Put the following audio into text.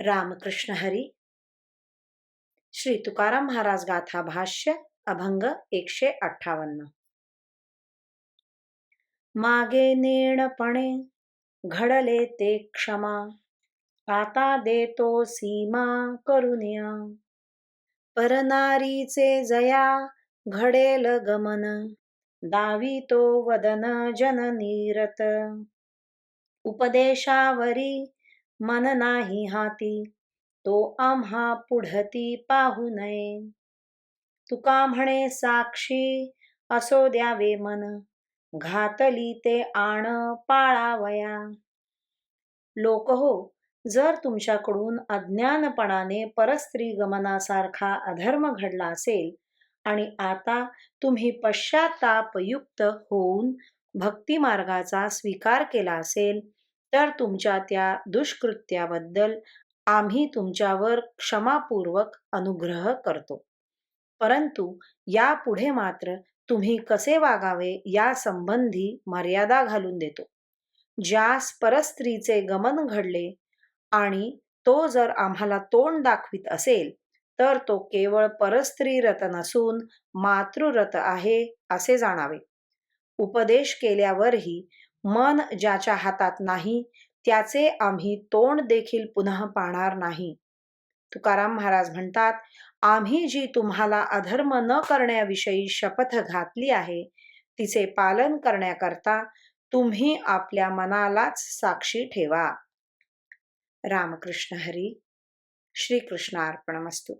रामकृष्ण हरी। श्री तुकाराम महाराज गाथा भाष्य अभंग एकशे अठ्ठावन्न। मागे नेणपणे घडले ते क्षमा आता देतो सीमा करुनिया परनारीचे जया घडेल गमन दावितो वदन जननीरत। उपदेशावरी मन नाही हाती तो आम्हा पुढती पाहू नये. तुका म्हणे साक्षी असो द्यावे मन घातली ते आण पाळावया. लोक हो जर तुमच्याकडून अज्ञानपणाने परस्त्री गमनासारखा अधर्म घडला असेल आणि आता तुम्ही पश्चातापयुक्त होऊन भक्तिमार्गाचा स्वीकार केला असेल तर तुमच्या त्या दुष्कृत्याबद्दल आम्ही तुमच्यावर क्षमापूर्वक अनुग्रह करतो. परंतु यापुढे मात्र तुम्ही कसे वागावे या संबंधी मर्यादा घालून देतो. ज्यास परस्त्रीचे गमन घडले आणि तो जर आम्हाला तोंड दाखवित असेल तर तो केवळ परस्त्रीरत नसून मातृरत आहे असे जाणावे. उपदेश केल्यावरही मन ज्याच्या हातात नाही त्याचे आम्ही तोंड देखील पुन्हा पाहणार नाही. तुकाराम महाराज म्हणतात आम्ही जी तुम्हाला अधर्म न करण्याविषयी शपथ घातली आहे तिचे पालन करण्याकरता तुम्ही आपल्या मनालाच साक्षी ठेवा. रामकृष्ण हरी श्रीकृष्णार्पणमस्तू.